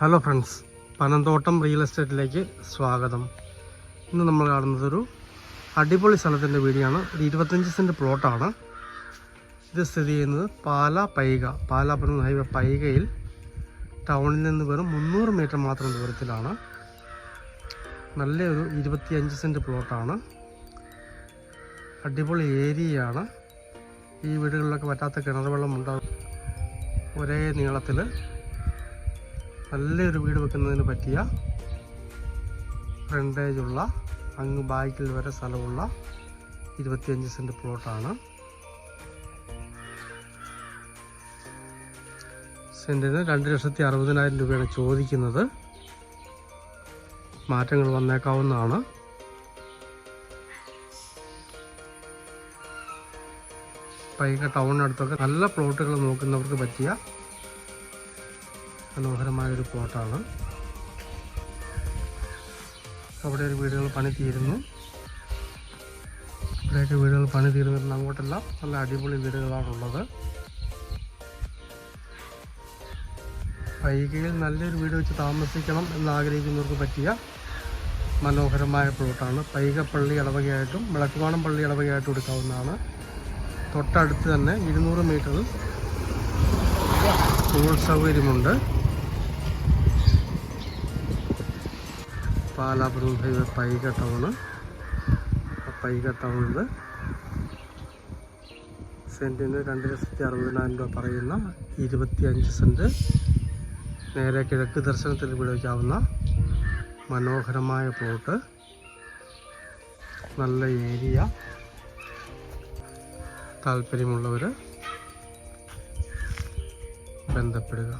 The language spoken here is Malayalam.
ഹലോ ഫ്രണ്ട്സ് പനന്തോട്ടം റിയൽ എസ്റ്റേറ്റിലേക്ക് സ്വാഗതം. ഇന്ന് നമ്മൾ കാണുന്നത് ഒരു അടിപൊളി സ്ഥലത്തിന്റെ വീഡിയോ ആണ് ഒരു ഇരുപത്തഞ്ച് സെന്റ് പ്ലോട്ടാണ് ഇത് സ്ഥിതി ചെയ്യുന്നത് പാല പൈക പാലാപുരം ഹൈവേ പൈകയിൽ ടൗണിൽ നിന്ന് വെറും മുന്നൂറ് മീറ്റർ മാത്രം ദൂരത്തിലാണ്. നല്ലൊരു ഇരുപത്തിയഞ്ച് സെന്റ് പ്ലോട്ടാണ് അടിപൊളി ഏരിയയാണ്. ഈ വീടുകളിലൊക്കെ പറ്റാത്ത കിണർ വെള്ളം ഉണ്ടാകും ഒരേ നീളത്തിൽ നല്ലൊരു വീട് വെക്കുന്നതിന് പറ്റിയ ഫ്രണ്ടേജുള്ള അങ്ങ് ബാക്കിൽ വരെ സ്ഥലമുള്ള ഇരുപത്തിയഞ്ച് സെന്റ് പ്ലോട്ടാണ് സെന്റിന് രണ്ട് ലക്ഷത്തി അറുപതിനായിരം രൂപയാണ് ചോദിക്കുന്നത്. മാറ്റങ്ങൾ വന്നേക്കാവുന്നതാണ്. പൈക ടൗണിനടുത്തൊക്കെ നല്ല പ്ലോട്ടുകൾ നോക്കുന്നവർക്ക് പറ്റിയ മനോഹരമായൊരു പ്ലോട്ടാണ്. അവിടെ ഒരു വീടുകൾ പണി തീരുന്നു ഇവിടെയൊക്കെ വീടുകൾ പണി തീർന്നിരുന്ന അങ്ങോട്ടെല്ലാം നല്ല അടിപൊളി വീടുകളാണുള്ളത്. വൈകിയിൽ നല്ലൊരു വീട് വെച്ച് താമസിക്കണം എന്നാഗ്രഹിക്കുന്നവർക്ക് പറ്റിയ മനോഹരമായ പ്ലോട്ടാണ്. പൈകപ്പള്ളി ഇളവകയായിട്ടും വിളക്കുവാണം പള്ളി ഇളവകയായിട്ടും എടുക്കാവുന്നതാണ്. തൊട്ടടുത്ത് തന്നെ ഇരുന്നൂറ് മീറ്ററിൽ സ്കൂൾ സൗകര്യമുണ്ട്. പാലാപുരം ഇത് പൈക ടൗണ്. പൈക ടൗണിൽ സെന്റിന് രണ്ട് ലക്ഷത്തി അറുപതിനായിരം രൂപ പറയുന്ന ഇരുപത്തി അഞ്ച് സെന്റ് നേരെ കിഴക്ക് ദർശനത്തിൽ ഉപയോഗിക്കാവുന്ന മനോഹരമായ പ്ലോട്ട് നല്ല ഏരിയ താല്പര്യമുള്ളവർ ബന്ധപ്പെടുക.